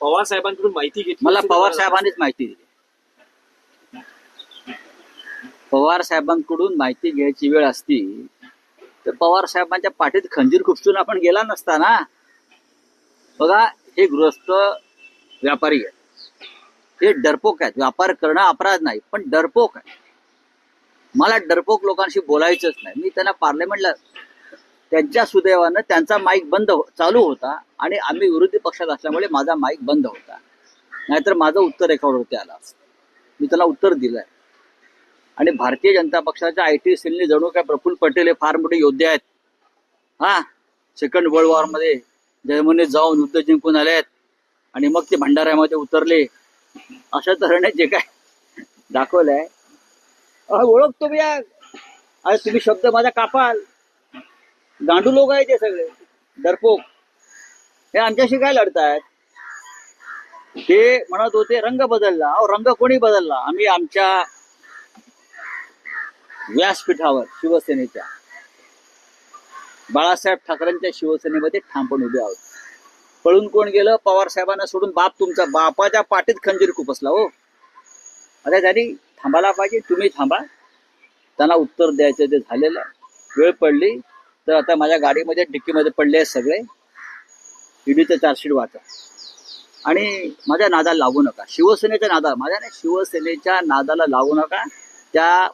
पवार साहेबांकडून माहिती घेतली मला पवार साहेबांनीच माहिती दिली. पवार साहेबांकडून माहिती घ्यायची वेळ असती तर पवार साहेबांच्या पाठीत खंजीर खुपसून आपण गेला नसता ना? बघा हे गृहस्थ व्यापारी आहेत. हे डरपोक आहेत. व्यापार करणं अपराध नाही पण डरपोक आहे मला डरपोक लोकांशी बोलायचंच नाही. मी त्यांना पार्लमेंटला त्यांच्या सुदैवानं त्यांचा माईक बंद हो- चालू होता आणि आम्ही विरोधी पक्षात असल्यामुळे माझा माईक बंद होता. नाहीतर माझं उत्तर रेकॉर्डवरती होते आला मी त्याला उत्तर दिलंय. आणि भारतीय जनता पक्षाच्या आय टी सेलने जणू काय प्रफुल्ल पटेल हे फार मोठे योद्धे आहेत. हा? सेकंड वर्ल्ड वॉरमध्ये जर्मनीत जाऊन युद्ध जिंकून आले आहेत आणि मग ते भंडाऱ्यामध्ये उतरले. अशा तऱ्हेने जे काय दाखवलंय. ओळखतो मी या अरे तुम्ही शब्द माझा कापाल. गांडू लोक आहेत ते सगळे. डरपोक हे आमच्याशी काय लढतायत? ते म्हणत होते रंग बदलला. अहो रंग कोणी बदलला? आम्ही आमच्या व्यासपीठावर शिवसेनेच्या. बाळासाहेब ठाकरेंच्या शिवसेनेमध्ये ठामपण उभे आहोत. पळून कोण गेलं? पवार साहेबांना सोडून बाप तुमचा बापाच्या पाठीत खंजीर खुपसला हो. अरे त्यांनी थांबायला पाहिजे. तुम्ही थांबा. त्यांना उत्तर द्यायचं ते झालेलं वेळ पडली. तर आता माझ्या गाडीमध्ये डिक्कीमध्ये पडले आहेत सगळे. ईडीचं चार्जशीट वाचा. आणि माझ्या नादाला लागू नका. शिवसेनेच्या नादा माझ्या नाही शिवसेनेच्या नादाला लागू नका. त्या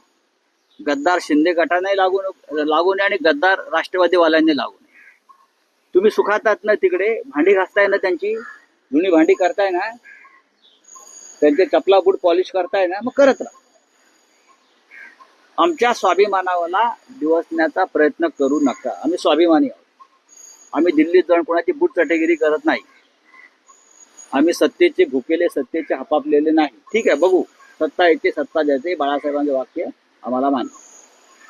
गद्दार शिंदे गटाने लागू लागू नये आणि गद्दार राष्ट्रवादीवाल्यांनी लागू नये. तुम्ही सुखात आहात ना तिकडे भांडी घासताय ना त्यांची जुनी भांडी करताय ना त्यांचे चपला बूट पॉलिश करताय ना मग करत राहा. आमच्या स्वाभिमानाला दिवसण्याचा प्रयत्न करू नका. आम्ही स्वाभिमानी आहोत. आम्ही दिल्लीत जाऊन कोणाची बूट चटेगिरी करत नाही. आम्ही सत्तेचे भुकेले सत्तेचे हपापलेले नाही. ठीक आहे बघू. सत्ता येते सत्ता द्यायचे बाळासाहेबांचे वाक्य आम्हाला मानतो